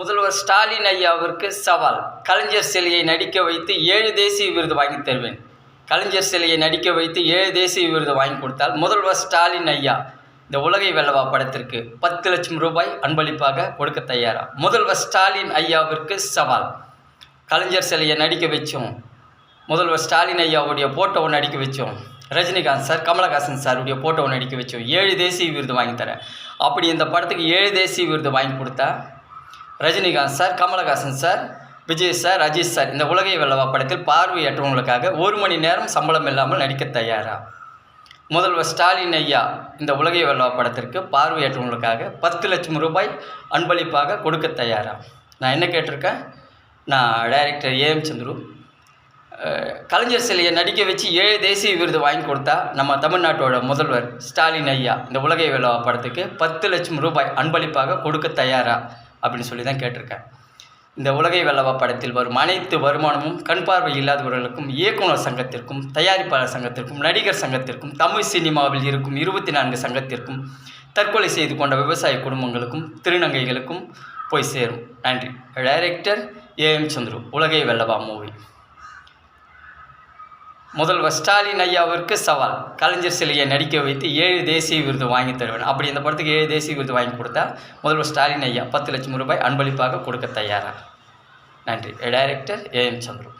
முதல்வர் ஸ்டாலின் ஐயாவிற்கு சவால். கலைஞர் சிலையை நடிக்க வைத்து ஏழு தேசிய விருது வாங்கி தருவேன். கலைஞர் சிலையை நடிக்க வைத்து ஏழு தேசிய விருது வாங்கி கொடுத்தால் முதல்வர் ஸ்டாலின் ஐயா இந்த உலகை வெல்லவா படத்திற்கு பத்து லட்சம் ரூபாய் அன்பளிப்பாக கொடுக்க தயாரா? முதல்வர் ஸ்டாலின் ஐயாவிற்கு சவால். கலைஞர் சிலையை நடிக்க வச்சோம். முதல்வர் ஸ்டாலின் ஐயாவுடைய போட்டோவை நடிக்க வச்சோம். ரஜினிகாந்த் சார் கமலஹாசன் சாருடைய போட்டோவை நடிக்க வச்சோம். ஏழு தேசிய விருது வாங்கி தரேன். அப்படி இந்த படத்துக்கு ஏழு தேசிய விருது வாங்கி கொடுத்தா Rajinikanth sir Kamal Haasan sir Vijay sir Ajith sir இந்த உலகை வெல்லவா படத்தில் பார்வையற்றவங்களுக்காக ஒரு மணி நேரம் சம்பளம் இல்லாமல் நடிக்க தயாரா? முதல்வர் ஸ்டாலின் ஐயா இந்த உலகை வெல்லவா படத்திற்கு பார்வையற்றவங்களுக்காக பத்து லட்சம் ரூபாய் அன்பளிப்பாக கொடுக்க தயாரா? நான் என்ன கேட்டிருக்கேன்? நான் டைரக்டர் ஏஎம் சந்துரு. கலைஞர் சிலையை நடிக்க வச்சு ஏழு தேசிய விருது வாங்கி கொடுத்தா நம்ம தமிழ்நாட்டோட முதல்வர் ஸ்டாலின் ஐயா இந்த உலகை வெல்லவா படத்துக்கு பத்து லட்சம் ரூபாய் அன்பளிப்பாக கொடுக்க தயாரா? அப்படின்னு சொல்லி தான் கேட்டிருக்கேன். இந்த உலகை வெல்லவா படத்தில் வரும் அனைத்து வருமானமும் கண் பார்வை இல்லாதவர்களுக்கும் இயக்குனர் சங்கத்திற்கும் தயாரிப்பாளர் சங்கத்திற்கும் நடிகர் சங்கத்திற்கும் தமிழ் சினிமாவில் இருக்கும் இருபத்தி நான்கு சங்கத்திற்கும் தற்கொலை செய்து கொண்ட விவசாய குடும்பங்களுக்கும் திருநங்கைகளுக்கும் போய் சேரும். நன்றி. டைரக்டர் ஏஎம் சந்துரு உலகை வெல்லவா மூவி. முதல்வர் ஸ்டாலின் ஐயாவிற்கு சவால். கலைஞர் சிலையை நடிக்க வைத்து ஏழு தேசிய விருது வாங்கி தருவேன். அப்படி இந்த படத்துக்கு ஏழு தேசிய விருது வாங்கி கொடுத்தா முதல்வர் ஸ்டாலின் ஐயா பத்து லட்சம் ரூபாய் அன்பளிப்பாக கொடுக்க தயாரா? நன்றி. Director M Chandru.